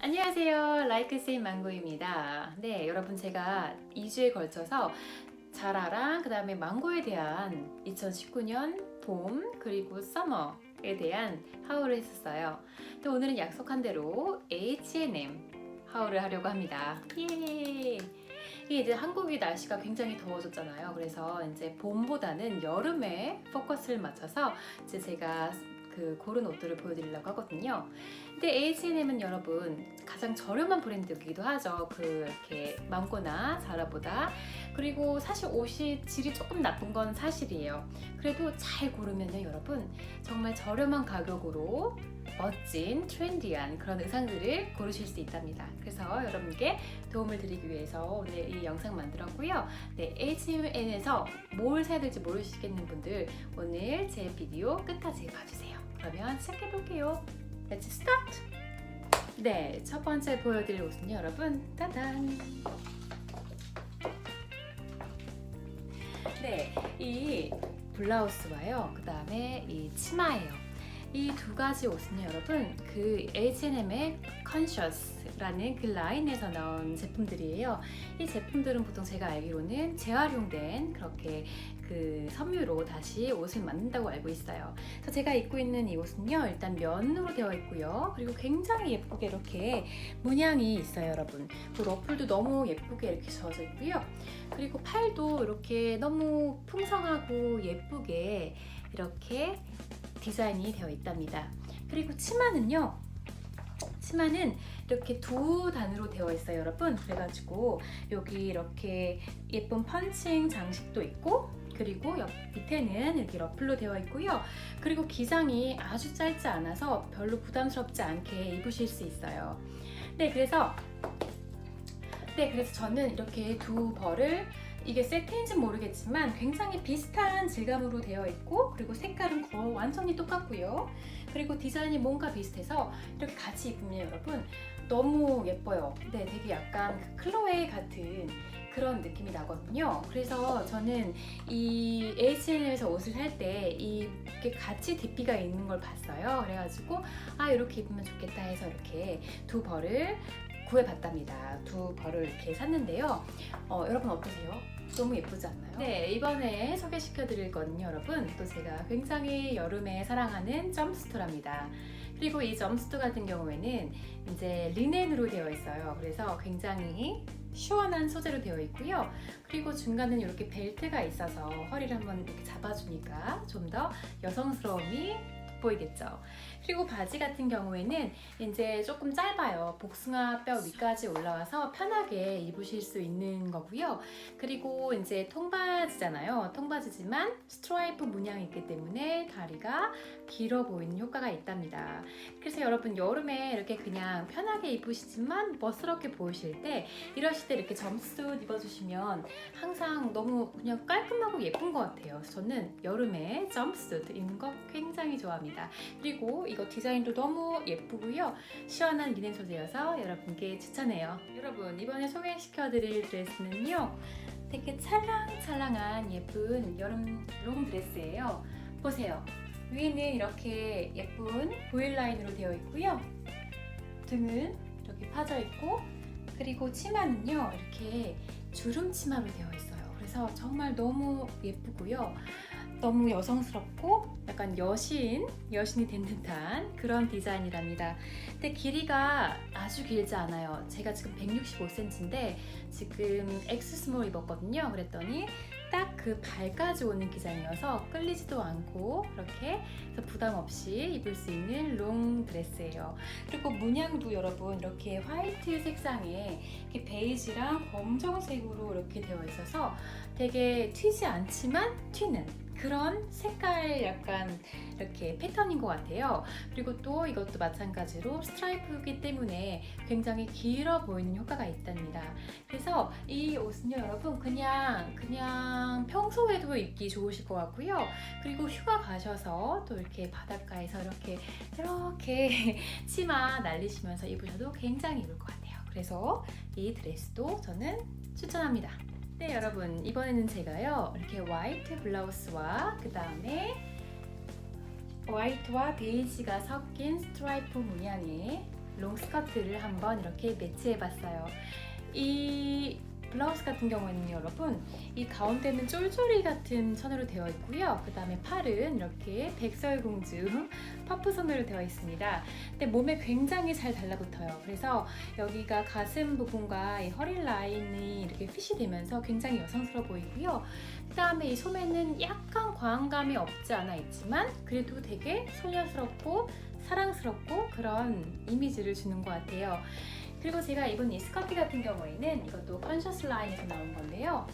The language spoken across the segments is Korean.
안녕하세요. 라이크 세인 망고입니다. 네, 여러분 제가 2주에 걸쳐서 자라랑 그다음에 망고에 대한 2019년 봄 그리고 서머에 대한 하울을 했었어요. 또 오늘은 약속한 대로 H&M 하울을 하려고 합니다. 예. 이제 한국이 날씨가 굉장히 더워졌잖아요. 그래서 이제 봄보다는 여름에 포커스를 맞춰서 이제 제가 그 고른 옷들을 보여드리려고 하거든요. 근데 H&M은 여러분 가장 저렴한 브랜드이기도 하죠. 그 이렇게 망고나 자라보다 그리고 사실 옷이 질이 조금 나쁜 건 사실이에요. 그래도 잘 고르면요, 여러분 정말 저렴한 가격으로 멋진 트렌디한 그런 의상들을 고르실 수 있답니다. 그래서 여러분께 도움을 드리기 위해서 오늘 이 영상 만들었고요. 네, H&M에서 뭘 사야 될지 모르시겠는 분들 오늘 제 비디오 끝까지 봐주세요. 그러면 시작해 볼게요. Let's start! 네, 첫 번째 보여드릴 옷은요, 여러분. 따단! 네, 이 블라우스와요. 그 다음에 이 치마예요. 이 두 가지 옷은요, 여러분, 그 H&M의 Conscious라는 그 라인에서 나온 제품들이에요. 이 제품들은 보통 제가 알기로는 재활용된 그렇게 그 섬유로 다시 옷을 만든다고 알고 있어요. 그래서 제가 입고 있는 이 옷은요, 일단 면으로 되어 있고요. 그리고 굉장히 예쁘게 이렇게 문양이 있어요, 여러분. 그 러플도 너무 예쁘게 이렇게 저어져 있고요. 그리고 팔도 이렇게 너무 풍성하고 예쁘게 이렇게 디자인이 되어 있답니다. 그리고 치마는요. 치마는 이렇게 두 단으로 되어 있어요, 여러분. 그래가지고 여기 이렇게 예쁜 펀칭 장식도 있고 그리고 옆 밑에는 이렇게 러플로 되어 있고요. 그리고 기장이 아주 짧지 않아서 별로 부담스럽지 않게 입으실 수 있어요. 네, 그래서 네, 그래서 저는 이렇게 두 벌을 이게 세트인지 모르겠지만 굉장히 비슷한 질감으로 되어 있고 그리고 색깔은 거 완전히 똑같고요. 그리고 디자인이 뭔가 비슷해서 이렇게 같이 입으면 여러분 너무 예뻐요. 네, 되게 약간 그 클로에 같은 그런 느낌이 나거든요. 그래서 저는 이 H&M에서 옷을 살 때 이렇게 같이 DP가 있는 걸 봤어요. 그래가지고 아 이렇게 입으면 좋겠다 해서 이렇게 두 벌을 구해봤답니다. 두 벌을 이렇게 샀는데요. 어, 여러분 어떠세요? 너무 예쁘지 않나요? 네, 이번에 소개시켜 드릴 거는요, 여러분. 또 제가 굉장히 여름에 사랑하는 점스토랍니다. 그리고 이 점스토 같은 경우에는 이제 리넨으로 되어 있어요. 그래서 굉장히 시원한 소재로 되어 있고요. 그리고 중간은 이렇게 벨트가 있어서 허리를 한번 이렇게 잡아주니까 좀 더 여성스러움이 돋 보이겠죠. 그리고 바지 같은 경우에는 이제 조금 짧아요. 복숭아 뼈 위까지 올라와서 편하게 입으실 수 있는 거고요. 그리고 이제 통바지잖아요. 통바지지만 스트라이프 문양이 있기 때문에 다리가 길어 보이는 효과가 있답니다. 그래서 여러분 여름에 이렇게 그냥 편하게 입으시지만 멋스럽게 보이실 때 이러실 때 이렇게 점수 입어주시면 항상 너무 그냥 깔끔하고 예쁜 것 같아요. 저는 여름에 점수트 입는 거 굉장히 좋아합니다. 그리고 이거 디자인도 너무 예쁘고요. 시원한 리넨 소재여서 여러분께 추천해요. 여러분 이번에 소개시켜드릴 드레스는요. 되게 찰랑찰랑한 예쁜 여름 롱 드레스예요. 보세요. 위에는 이렇게 예쁜 보일 라인으로 되어 있고요. 등은 이렇게 파져 있고 그리고 치마는요 이렇게 주름 치마로 되어 있어요. 그래서 정말 너무 예쁘고요. 너무 여성스럽고 약간 여신, 여신이 된 듯한 그런 디자인이랍니다. 근데 길이가 아주 길지 않아요. 제가 지금 165cm인데 지금 X 스몰 입었거든요. 그랬더니 딱 그 발까지 오는 기장이어서 끌리지도 않고 그렇게 부담 없이 입을 수 있는 롱 드레스예요. 그리고 문양도 여러분 이렇게 화이트 색상에 이렇게 베이지랑 검정색으로 이렇게 되어 있어서 되게 튀지 않지만 튀는 그런 색깔 약간 이렇게 패턴인 것 같아요. 그리고 또 이것도 마찬가지로 스트라이프이기 때문에 굉장히 길어 보이는 효과가 있답니다. 그래서 이 옷은요, 여러분 그냥 그냥 평소에도 입기 좋으실 것 같고요. 그리고 휴가 가셔서 또 이렇게 바닷가에서 이렇게 이렇게 치마 날리시면서 입으셔도 굉장히 입을 것 같아요. 그래서 이 드레스도 저는 추천합니다. 네, 여러분 이번에는 제가요 이렇게 화이트 블라우스와 그 다음에 화이트와 베이지가 섞인 스트라이프 문양의 롱 스커트를 한번 이렇게 매치해 봤어요. 이 블라우스 같은 경우에는 여러분 이 가운데는 쫄쫄이 같은 천으로 되어 있고요. 그 다음에 팔은 이렇게 백설공주 퍼프선으로 되어 있습니다. 근데 몸에 굉장히 잘 달라붙어요. 그래서 여기가 가슴 부분과 이 허리 라인이 이렇게 핏이 되면서 굉장히 여성스러워 보이고요. 그 다음에 이 소매는 약간 과한감이 없지 않아 있지만 그래도 되게 소녀스럽고 사랑스럽고 그런 이미지를 주는 것 같아요. 그리고 제가 입은 이 스커트 같은 경우에는 이것도 컨셔스 라인에서 나온 건데요.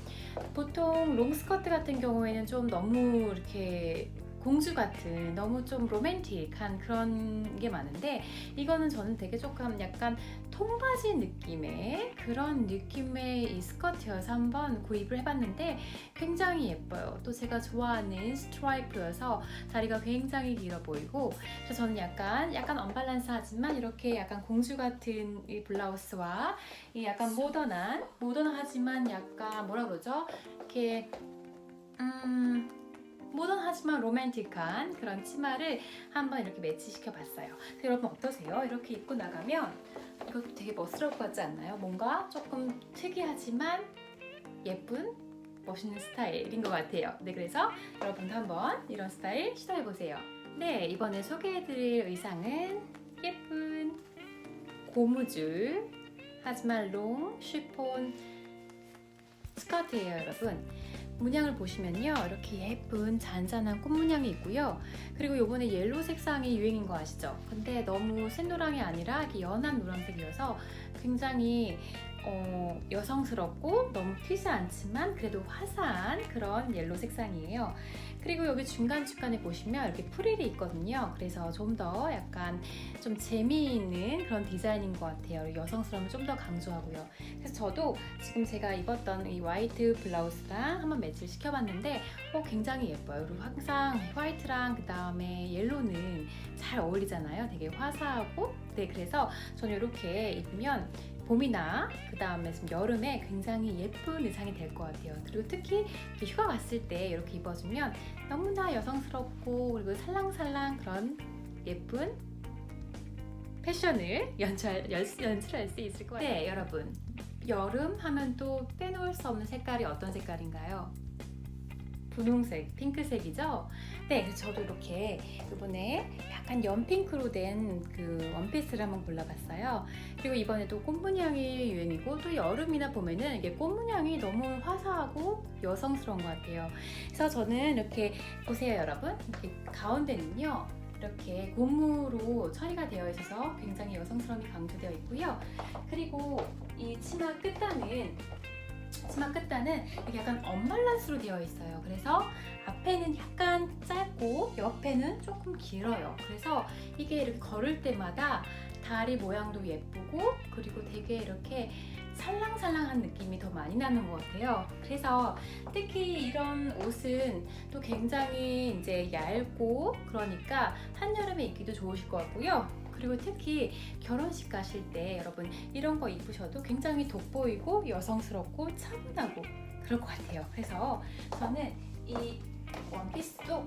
보통 롱 스커트 같은 경우에는 좀 너무 이렇게 공주 같은 너무 좀 로맨틱한 그런 게 많은데 이거는 저는 되게 조금 약간 통바지 느낌의 그런 느낌의 이 스커트여서 한번 구입을 해봤는데 굉장히 예뻐요. 또 제가 좋아하는 스트라이프여서 다리가 굉장히 길어 보이고 그래서 저는 약간 약간 언밸런스하지만 이렇게 약간 공주 같은 이 블라우스와 이 약간 모던한 모던하지만 약간 뭐라 그러죠? 이렇게 음 모던하지만 로맨틱한 그런 치마를 한번 이렇게 매치시켜 봤어요. 여러분 어떠세요? 이렇게 입고 나가면 이것도 되게 멋스러울 것 같지 않나요? 뭔가 조금 특이하지만 예쁜 멋있는 스타일인 것 같아요. 네, 그래서 여러분도 한번 이런 스타일 시도해 보세요. 네, 이번에 소개해드릴 의상은 예쁜 고무줄 하지만 롱 쉬폰 스커트예요, 여러분. 문양을 보시면요, 이렇게 예쁜 잔잔한 꽃 문양이 있고요. 그리고 요번에 옐로 색상이 유행인 거 아시죠? 근데 너무 샛노랑이 아니라 연한 노란색이어서 굉장히 어, 여성스럽고 너무 튀지 않지만 그래도 화사한 그런 옐로 색상이에요. 그리고 여기 중간중간에 보시면 이렇게 프릴이 있거든요. 그래서 좀 더 약간 좀 재미있는 그런 디자인인 것 같아요. 여성스러움을 좀 더 강조하고요. 그래서 저도 지금 제가 입었던 이 화이트 블라우스랑 한번 매치를 시켜봤는데 어, 굉장히 예뻐요. 그리고 항상 화이트랑 그 다음에 옐로는 잘 어울리잖아요. 되게 화사하고 네 그래서 저는 이렇게 입으면 봄이나 그 다음에 지금 여름에 굉장히 예쁜 의상이 될 것 같아요. 그리고 특히 휴가 갔을 때 이렇게 입어주면 너무나 여성스럽고 그리고 살랑살랑 그런 예쁜 패션을 연출, 연, 연출할 수 있을 것 같아요. 네, 여러분. 여름 하면 또 빼놓을 수 없는 색깔이 어떤 색깔인가요? 분홍색, 핑크색이죠? 네, 저도 이렇게 이번에 약간 연핑크로 된 그 원피스를 한번 골라봤어요. 그리고 이번에도 꽃문양이 유행이고 또 여름이나 보면은 이게 꽃문양이 너무 화사하고 여성스러운 것 같아요. 그래서 저는 이렇게 보세요, 여러분. 이렇게 가운데는요. 이렇게 고무로 처리가 되어 있어서 굉장히 여성스러움이 강조되어 있고요. 그리고 이 치마 끝단은 치마 끝단은 약간 언밸런스로 되어 있어요. 그래서 앞에는 약간 짧고 옆에는 조금 길어요. 그래서 이게 이렇게 걸을 때마다 다리 모양도 예쁘고 그리고 되게 이렇게 살랑살랑한 느낌이 더 많이 나는 것 같아요. 그래서 특히 이런 옷은 또 굉장히 이제 얇고 그러니까 한여름에 입기도 좋으실 것 같고요. 그리고 특히 결혼식 가실 때 여러분 이런 거 입으셔도 굉장히 돋보이고 여성스럽고 차분하고 그럴 것 같아요. 그래서 저는 이 원피스도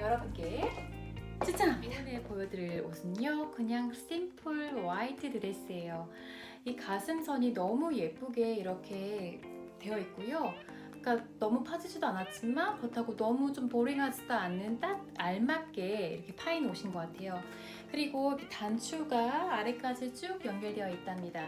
여러분께 추천합니다. 오늘 보여드릴 옷은요, 그냥 심플 화이트 드레스예요. 이 가슴선이 너무 예쁘게 이렇게 되어 있고요. 그러니까 너무 파지지도 않았지만 그렇다고 너무 좀 보링하지도 않는 딱 알맞게 이렇게 파인 옷인 것 같아요. 그리고 단추가 아래까지 쭉 연결되어 있답니다.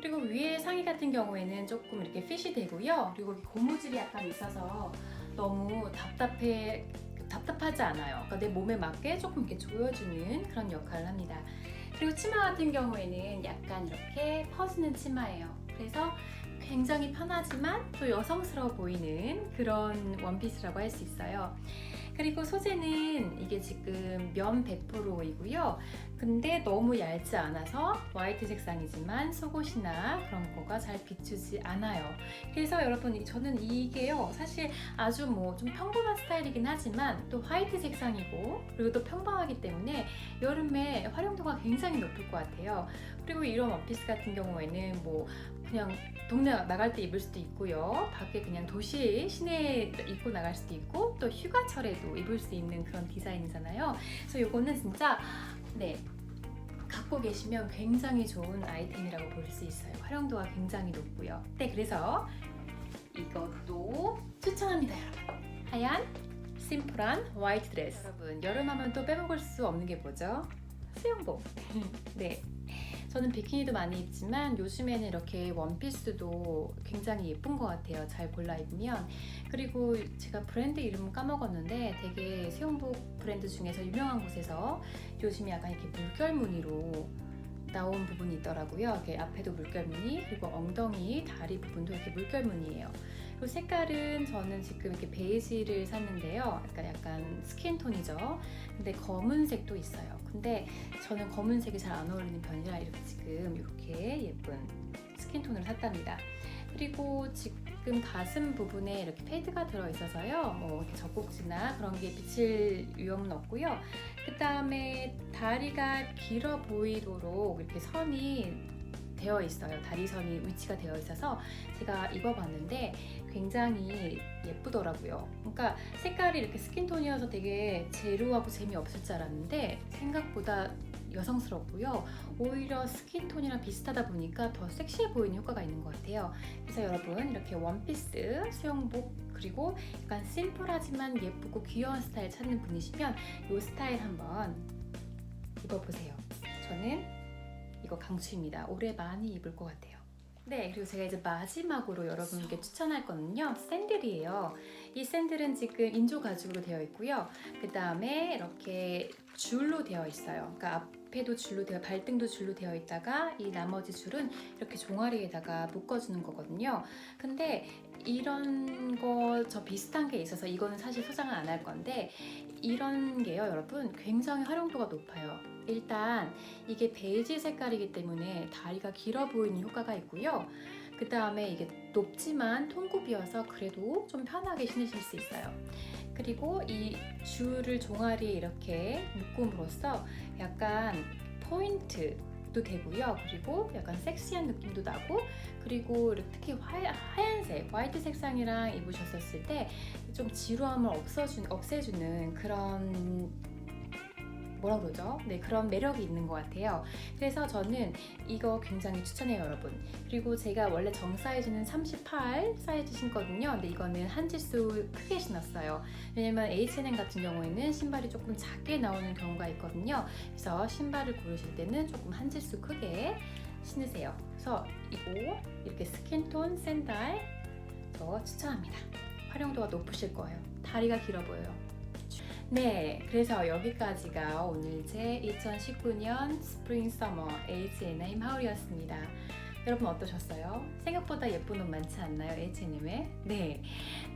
그리고 위에 상의 같은 경우에는 조금 이렇게 핏이 되고요. 그리고 고무줄이 약간 있어서 너무 답답해 답답하지 않아요. 그러니까 내 몸에 맞게 조금 이렇게 조여주는 그런 역할을 합니다. 그리고 치마 같은 경우에는 약간 이렇게 퍼지는 치마예요. 그래서 굉장히 편하지만 또 여성스러워 보이는 그런 원피스라고 할 수 있어요. 그리고 소재는 이게 지금 면 100%이고요. 근데 너무 얇지 않아서 화이트 색상이지만 속옷이나 그런 거가 잘 비추지 않아요. 그래서 여러분 저는 이게요 사실 아주 뭐 좀 평범한 스타일이긴 하지만 또 화이트 색상이고 그리고 또 평범하기 때문에 여름에 활용도가 굉장히 높을 것 같아요. 그리고 이런 원피스 같은 경우에는 뭐 그냥 동네 나갈 때 입을 수도 있고요. 밖에 그냥 도시 시내에 입고 나갈 수도 있고 또 휴가철에도 입을 수 있는 그런 디자인이잖아요. 그래서 이거는 진짜 네 갖고 계시면 굉장히 좋은 아이템이라고 볼 수 있어요. 활용도가 굉장히 높고요. 네, 그래서 이것도 추천합니다, 여러분. 하얀 심플한 화이트 드레스. 여러분, 여름하면 또 빼먹을 수 없는 게 뭐죠? 수영복. 네. 저는 비키니도 많이 입지만 요즘에는 이렇게 원피스도 굉장히 예쁜 것 같아요. 잘 골라 입으면. 그리고 제가 브랜드 이름 까먹었는데 되게 수영복 브랜드 중에서 유명한 곳에서 요즘에 약간 이렇게 물결 무늬로 나온 부분이 있더라고요. 이렇게 앞에도 물결 무늬, 그리고 엉덩이, 다리 부분도 이렇게 물결 무늬예요. 그리고 색깔은 저는 지금 이렇게 베이지를 샀는데요. 약간 약간 스킨 톤이죠. 근데 검은색도 있어요. 근데 저는 검은색이 잘 안 어울리는 편이라 이렇게 지금 이렇게 예쁜 스킨 톤을 샀답니다. 그리고 지금 가슴 부분에 이렇게 패드가 들어 있어서요. 뭐 젖꼭지나 그런 게 비칠 위험은 없고요. 그 다음에 다리가 길어 보이도록 이렇게 선이 되어 있어요. 다리선이 위치가 되어 있어서 제가 입어봤는데 굉장히 예쁘더라고요. 그러니까 색깔이 이렇게 스킨톤이어서 되게 제루하고 재미없을 줄 알았는데 생각보다 여성스럽고요. 오히려 스킨톤이랑 비슷하다 보니까 더 섹시해 보이는 효과가 있는 것 같아요. 그래서 여러분 이렇게 원피스, 수영복 그리고 약간 심플하지만 예쁘고 귀여운 스타일 찾는 분이시면 이 스타일 한번 입어보세요. 저는 이거 강추입니다. 올해 많이 입을 것 같아요. 네, 그리고 제가 이제 마지막으로 여러분께 추천할 거는요, 샌들이에요. 이 샌들은 지금 인조 가죽으로 되어 있고요. 그 다음에 이렇게 줄로 되어 있어요. 그러니까 앞 에도 줄로 되어, 발등도 줄로 되어 있다가 이 나머지 줄은 이렇게 종아리에다가 묶어주는 거거든요. 근데 이런 거 저 비슷한 게 있어서 이거는 사실 소장을 안 할 건데 이런 게요, 여러분 굉장히 활용도가 높아요. 일단 이게 베이지 색깔이기 때문에 다리가 길어 보이는 효과가 있고요. 그 다음에 이게 높지만 통굽이어서 그래도 좀 편하게 신으실 수 있어요. 그리고 이 줄을 종아리에 이렇게 묶음으로써 약간 포인트 도 되고요. 그리고 약간 섹시한 느낌도 나고 그리고 특히 화, 하얀색, 화이트 색상이랑 입으셨을 때 좀 지루함을 없어주, 없애주는 그런 뭐라 그러죠? 네, 그런 매력이 있는 것 같아요. 그래서 저는 이거 굉장히 추천해요, 여러분. 그리고 제가 원래 정 사이즈는 38 사이즈 신거든요. 근데 이거는 한 지수 크게 신었어요. 왜냐면 H&M 같은 경우에는 신발이 조금 작게 나오는 경우가 있거든요. 그래서 신발을 고르실 때는 조금 한 지수 크게 신으세요. 그래서 이거 이렇게 스킨톤 샌들 저 추천합니다. 활용도가 높으실 거예요. 다리가 길어 보여요. 네, 그래서 여기까지가 오늘 제 2019년 스프링 서머 H&M 하울이었습니다. 여러분 어떠셨어요? 생각보다 예쁜 옷 많지 않나요? H&M에? 네.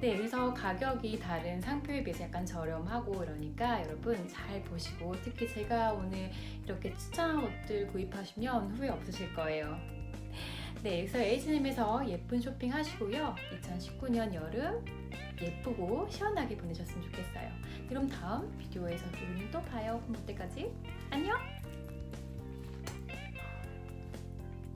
네, 그래서 가격이 다른 상표에 비해서 약간 저렴하고 이러니까 여러분 잘 보시고 특히 제가 오늘 이렇게 추천한 옷들 구입하시면 후회 없으실 거예요. 네, 그래서 H&M에서 예쁜 쇼핑 하시고요. 2019년 여름 예쁘고 시원하게 보내셨으면 좋겠어요. 그럼 다음 비디오에서 우리는 또 봐요. 그럼 그때까지 안녕!